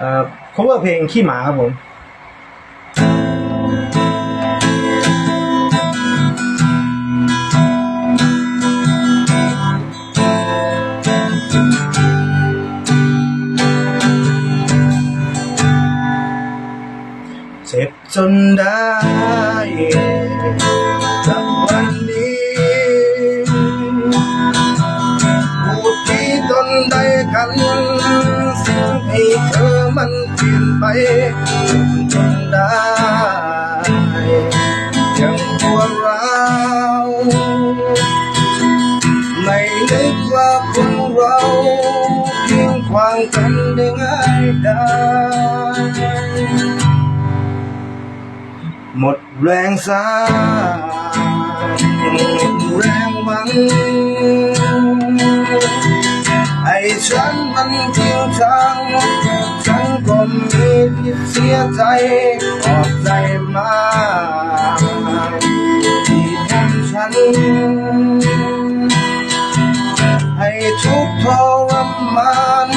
เอ่อ cover เพลงขี้หมาครับผมเจ็บจนได้ เธอมันเปลี่ยนไปจนได้ยังตัวเราไม่นึกว่าคนเราเพียงควางกันได้ง่ายได้หมดแรงสาหมดแรงหวัง มีที่เสียใจขอบใจมากที่ทำฉัน ให้ทุกข์ทรมาน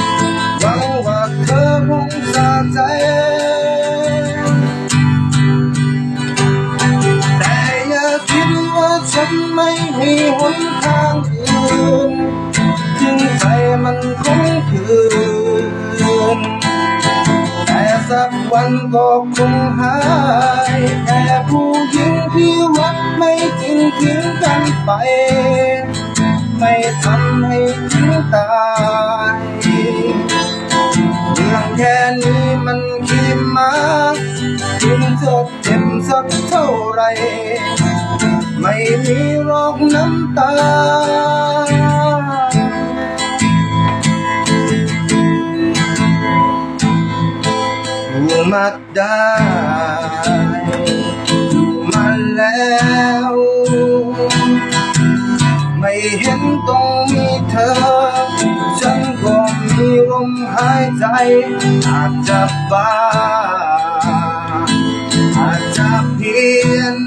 หวังว่าเธอคงสะใจ แต่อย่าคิดว่าฉันไม่มีหนทางอื่นถึงใจมันคง สักวันก็คงหายแค่ผู้หญิงที่รักไม่จริงทิ้งกันไป ไม่ทำให้ถึงตายเรื่องแค่นี้มันคิดมากถึงจะเจ็บสักเท่าไร ไม่มีรอกน้ำตา มาได้มาแล้ว ไม่เห็นต้องมีเธอ ฉันก็มีลมหายใจ อาจจะบ้า อาจจะเพี้ยน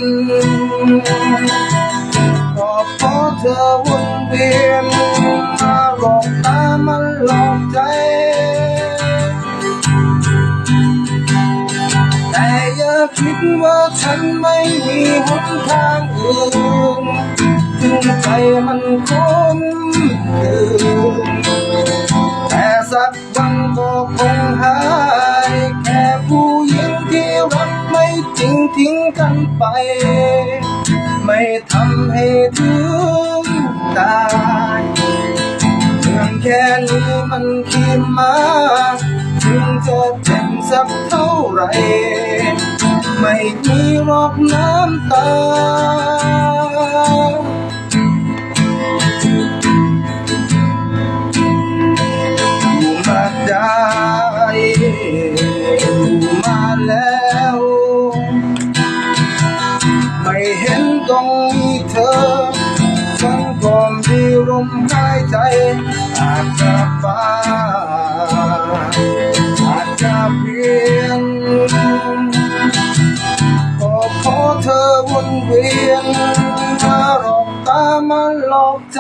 คิดว่าฉันไม่มีหนทางอื่นถึงใจมันคมคืนแต่สักวันก็คงหายแค่ผู้หญิงที่รักไม่จริงทิ้งกันไป ไม่ทำให้ถึงตายเรื่องแค่นี้มันคิดมากถึงจะเจ็บสักเท่าไหร ไม่มีหรอกน้ำตา อยู่มาได้อยู่มาแล้ว ไม่เห็นต้องมีเธอ ฉันก็มีลมหายใจอาจจะฟ้า อกใจ